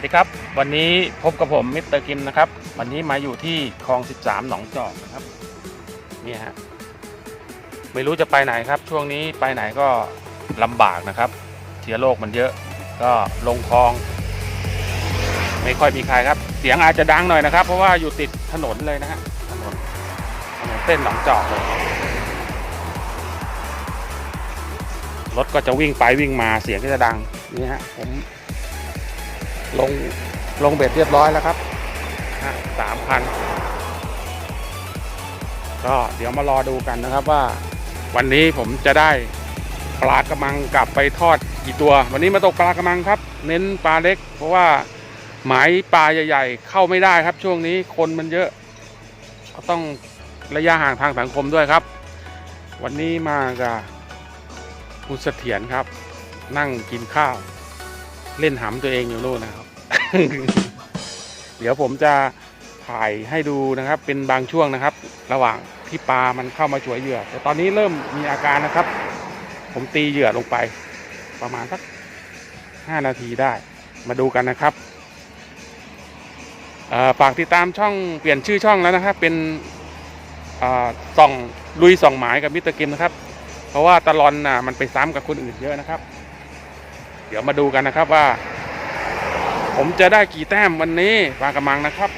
สวัสดีครับ วันนี้พบกับผมมิสเตอร์กิมนะครับ วันนี้มาอยู่ที่คลอง 13 หนองจอกนะครับนี่ฮะไม่รู้จะไปไหนครับ ช่วงนี้ไปไหนก็ลำบากนะครับเชื้อโรคมันเยอะ ก็ลงคลอง ไม่ค่อยมีใครครับ เสียงอาจจะดังหน่อยนะครับ เพราะว่าอยู่ติดถนนเลยนะฮะถนนถนนเส้นหนองจอกเลยรถก็จะวิ่งไปวิ่งมาเสียงก็จะดังนี่ฮะผม ลงลงเบ็ดเรียบร้อยแล้วครับสามพันก็เดี๋ยวมารอดูกันนะครับว่า วันนี้ผมจะได้ปลากระมังกลับไปทอดกี่ตัว วันนี้มาตกปลากระมังครับ เน้นปลาเล็ก เพราะว่าหมายปลาใหญ่ๆ เข้าไม่ได้ครับ ช่วงนี้คนมันเยอะก็ต้องระยะห่างทางสังคมด้วยครับ วันนี้มากับคุณเสถียรครับ นั่งกินข้าว เล่นหำตัวเองอยู่นู่นนะครับ เดี๋ยวผมจะถ่ายให้ดูนะครับ เป็นบางช่วงนะครับ ระหว่างที่ปลามันเข้ามาช่วยเหยื่อ แต่ตอนนี้เริ่มมีอาการนะครับ ผมตีเหยื่อลงไป ประมาณสักห้านาทีได้ มาดูกันนะครับฝากติดตามช่องเปลี่ยนชื่อช่องแล้วนะครับ เป็นส่องลุยส่องหมายกับมิสเตอร์กิมนะครับ เพราะว่าตลอนน่ะมันไปซ้ำกับคนอื่นเยอะนะครับ เดี๋ยวมาดูกันนะครับว่า ผมจะได้กี่แต้มวันนี้ปลากระมังนะครับ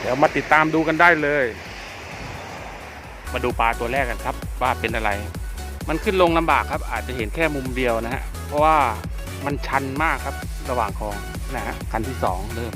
เดี๋ยวมาติดตามดูกันได้เลย มาดูปลาตัวแรกกันครับว่าเป็นอะไร มันขึ้นลงลำบากครับ อาจจะเห็นแค่มุมเดียวนะฮะเพราะว่ามันชันมากครับระหว่างคลองนะฮะคันที่สองเริ่ม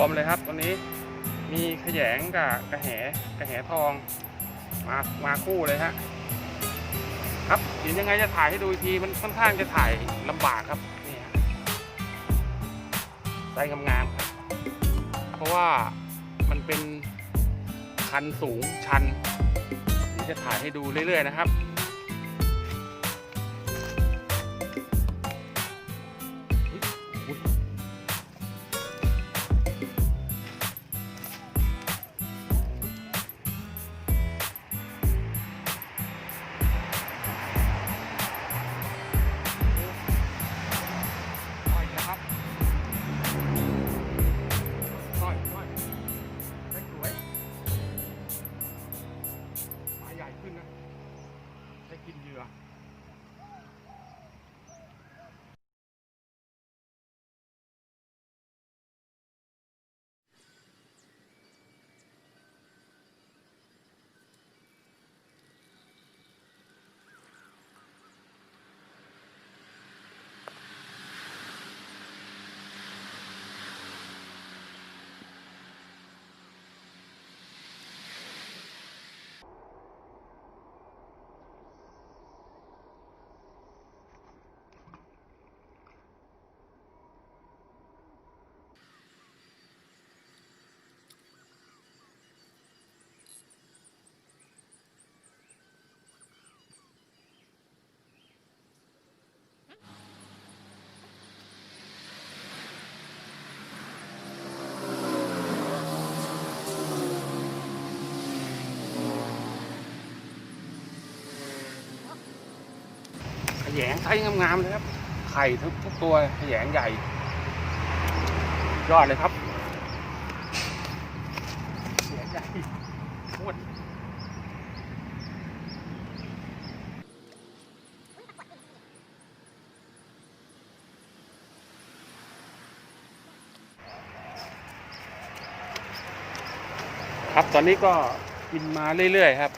วมเลยครับตอนนี้มีขยงกับกระแหกระแหทองมามาคู่เลยฮะครับเดี๋ยวยังไงจะถ่ายให้ดูอีกทีมันค่อนข้างจะถ่ายลำบากครับนี่ฮะไซส์งามๆครับ เพราะว่ามันเป็นคันสูงชันเดี๋ยวจะถ่ายให้ดูเรื่อยๆนะครับ ยงไซส์งามๆเลยครับ ไข่ทุกทุกตัวขยงใหญ่ ยอดเลยครับขยงใหญ่โคตรครับตอนนี้ก็กินมาเรื่อยๆครับ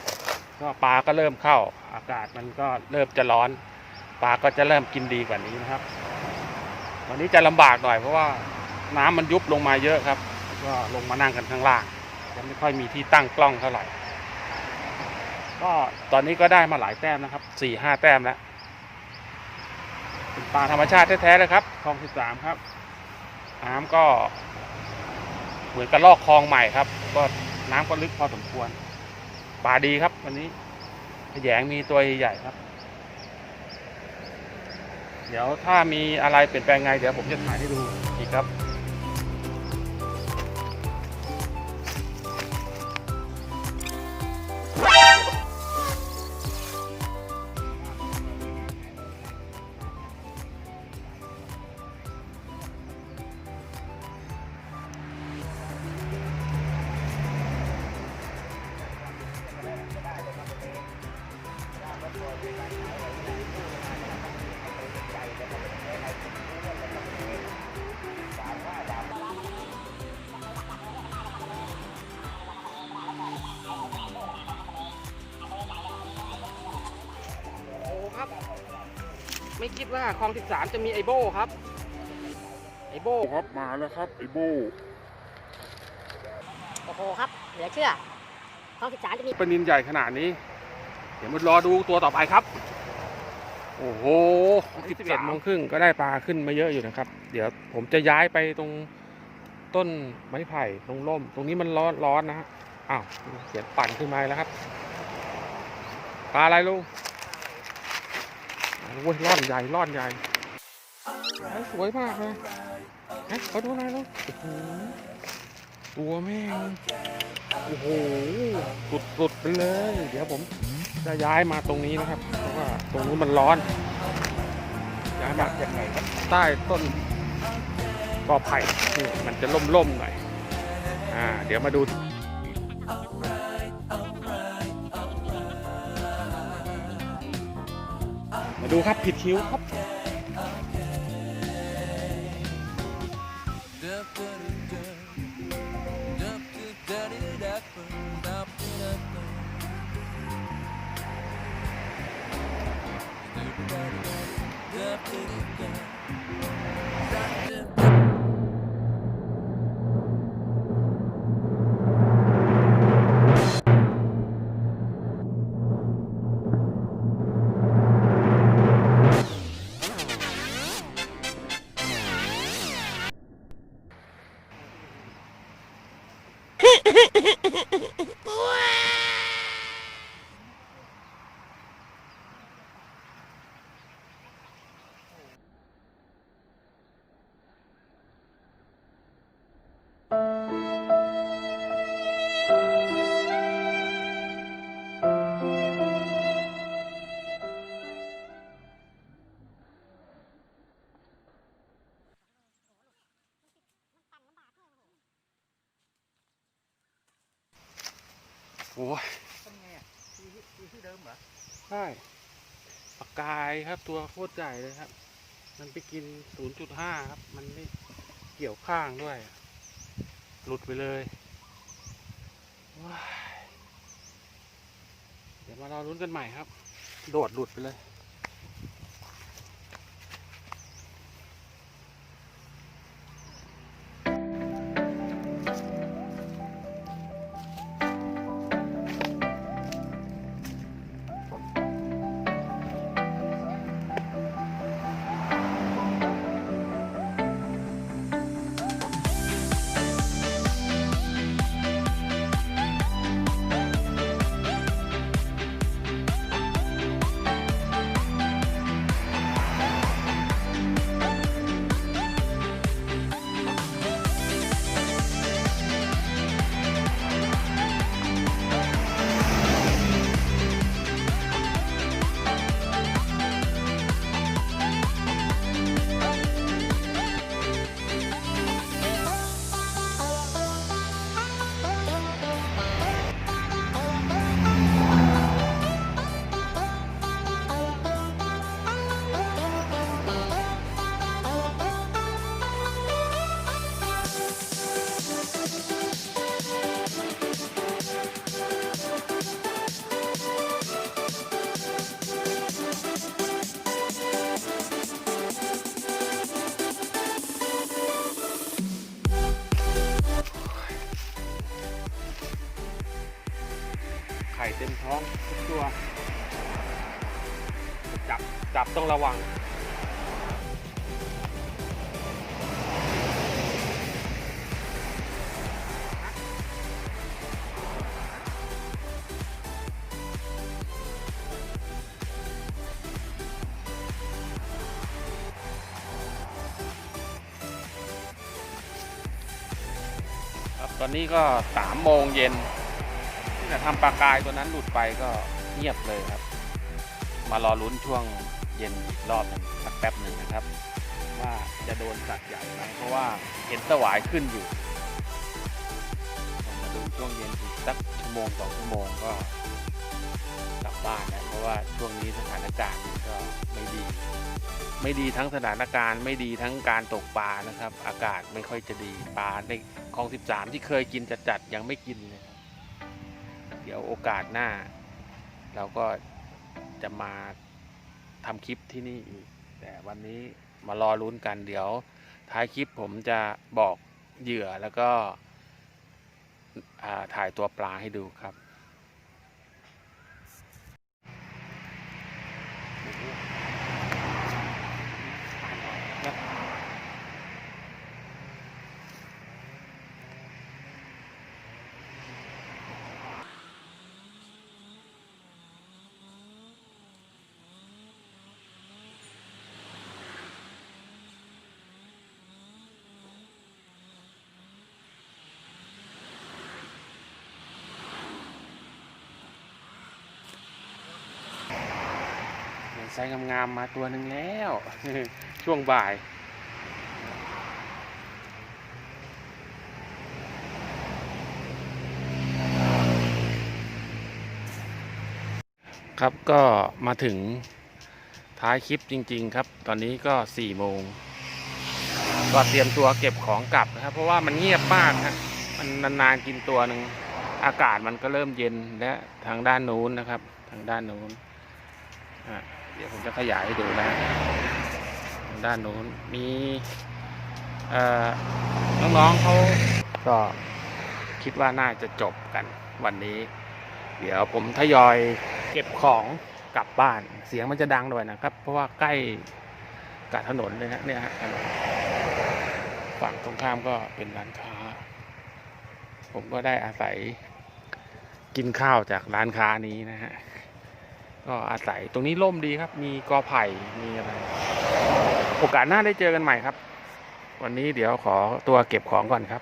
ก็ปลาก็เริ่มเข้าอากาศมันก็เริ่มจะร้อน ปลาก็จะเริ่มกินดีกว่านี้นะครับ วันนี้จะลำบากหน่อยเพราะว่าน้ำมันยุบลงมาเยอะครับ ก็ลงมานั่งกันข้างล่างยังไม่ค่อยมีที่ตั้งกล้องเท่าไหร่ ก็ตอนนี้ก็ได้มาหลายแต้มนะครับสี่ห้าแต้มแล้วเป็นปลาธรรมชาติแท้ๆเลยครับคลองสิบสามครับ น้ำก็เหมือนกับลอกคลองใหม่ครับ ก็น้ำก็ลึกพอสมควรปลาดีครับ วันนี้แยงมีตัวใหญ่ครับ เดี๋ยวถ้ามีอะไรเปลี่ยนแปลงไง เดี๋ยวผมจะถ่ายให้ดูอีกครับ ไม่คิดว่าคลอง 13 จะมีไอโบครับ ไอโบครับมาแล้วครับไอโบโอ้โหครับ เหลือเชื่อท้องศึกษาจะมีปลานินใหญ่ขนาดนี้ เดี๋ยวมารอดูตัวต่อไปครับ โอ้โหสิบเอ็ดโมงครึ่งก็ได้ปลาขึ้นมาเยอะอยู่นะครับ เดี๋ยวผมจะย้ายไปตรงต้นไม้ไผ่ตรงร่ม ตรงนี้มันร้อนร้อนนะฮะอ้าวเสียงปั่นขึ้นมาแล้วครับปลาอะไรลุง โอ้ยร่อนใหญ่ร่อนใหญ่สวยมากเลยเฮ้ยเขาดูอะไรลูกโอ้โหตัวแม่งโอ้โหสุดๆไปเลย เดี๋ยวผมจะย้ายมาตรงนี้นะครับ เพราะว่าตรงนู้นมันร้อน ย้ายมาจากไหนครับใต้ต้นกอไผ่นี่มันจะล่มๆหน่อย อ่า เดี๋ยวมาดู ดูครับผิดคิ้วครับ ช่ ปากกายครับตัวโคตรใหญ่เลยครับ มันไปกิน 0.5 ครับ มันไม่เกี่ยวข้างด้วย หลุดไปเลยว้ายเดี๋ยวมารอรุ้นกันใหม่ครับ โดดหลุดไปเลย ข่เต็มท้องทุกตัว จับจับต้องระวัง ครับตอนนี้ก็สามโมงเย็น ที่ทำปลากายตัวนั้นหลุดไปก็เงียบเลยครับ มารอลุ้นช่วงเย็นรอบนึงสักแป๊บหนึ่งนะครับ ว่าจะโดนสัตว์ใหญ่ไหมเพราะว่าเห็นสวายขึ้นอยู่มาดูช่วงเย็นอีกสักชั่วโมงสองชั่วโมงก็กลับบ้านนะเพราะว่าช่วงนี้สถานการณ์ก็ไม่ดี ไม่ดีทั้งสถานการณ์ไม่ดีทั้งการตกปลานะครับ อากาศไม่ค่อยจะดีปลาในคลอง 13 ที่เคยกินจัดๆยังไม่กินเลย เดี๋ยวโอกาสหน้า เราก็จะมาทำคลิปที่นี่อีก แต่วันนี้มารอลุ้นกันเดี๋ยว ท้ายคลิปผมจะบอกเหยื่อแล้วก็ถ่ายตัวปลาให้ดูครับ ไซส์งามๆมาตัวหนึ่งแล้ว ช่วงบ่าย ครับก็มาถึงท้ายคลิปจริง ๆ ครับ ตอนนี้ก็4ี่โมงก็เตรียมตัวเก็บของกลับนะครับ เพราะว่ามันเงียบมากฮะมันนานๆกินตัวหนึ่งอากาศมันก็เริ่มเย็นและทางด้านนู้นนะครับ ทางด้านนู้นอะ เดี๋ยวผมจะขยายให้ดูนะด้านนู้นมีน้องๆเขาก็คิดว่าน่าจะจบกันวันนี้ เดี๋ยวผมทยอยเก็บของกลับบ้าน เสียงมันจะดังหน่อยนะครับ เพราะว่าใกล้กับถนนเลยฮะเนี่ยฮะถนนฝั่งตรงข้ามก็เป็นร้านค้า ผมก็ได้อาศัยกินข้าวจากร้านค้านี้นะฮะ ก็อาศัยตรงนี้ร่มดีครับ มีกอไผ่มีอะไร โอกาสหน้าได้เจอกันใหม่ครับ วันนี้เดี๋ยวขอตัวเก็บของก่อนครับ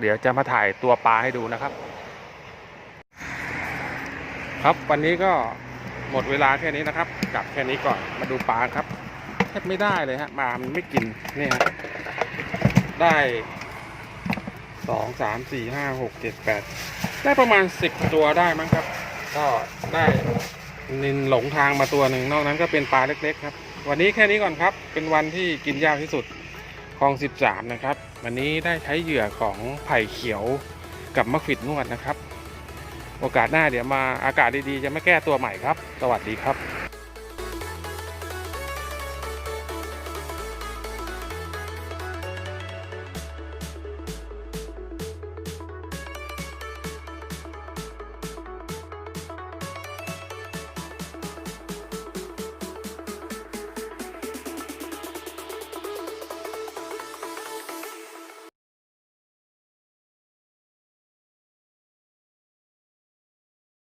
เดี๋ยวจะมาถ่ายตัวปลาให้ดูนะครับ ครับวันนี้ก็หมดเวลาแค่นี้นะครับกลับแค่นี้ก่อนมาดูปลาครับแทบไม่ได้เลยฮะปลามันไม่กินนี่ฮะได้สองสามสี่ห้าหกเจ็ดแปดได้ประมาณสิบตัวได้มั้งครับ ก็ได้ นินหลงทางมาตัวหนึ่งนอกนั้นก็เป็นปลาเล็ก ๆ ครับ วันนี้แค่นี้ก่อนครับ เป็นวันที่กินยากที่สุดคลองสิบสามนะครับ วันนี้ได้ใช้เหยื่อของไผ่เขียวกับมะขิดนวดนะครับ โอกาสหน้าเดี๋ยวมาอากาศดีๆ จะมาแก้ตัวใหม่ครับ สวัสดีครับ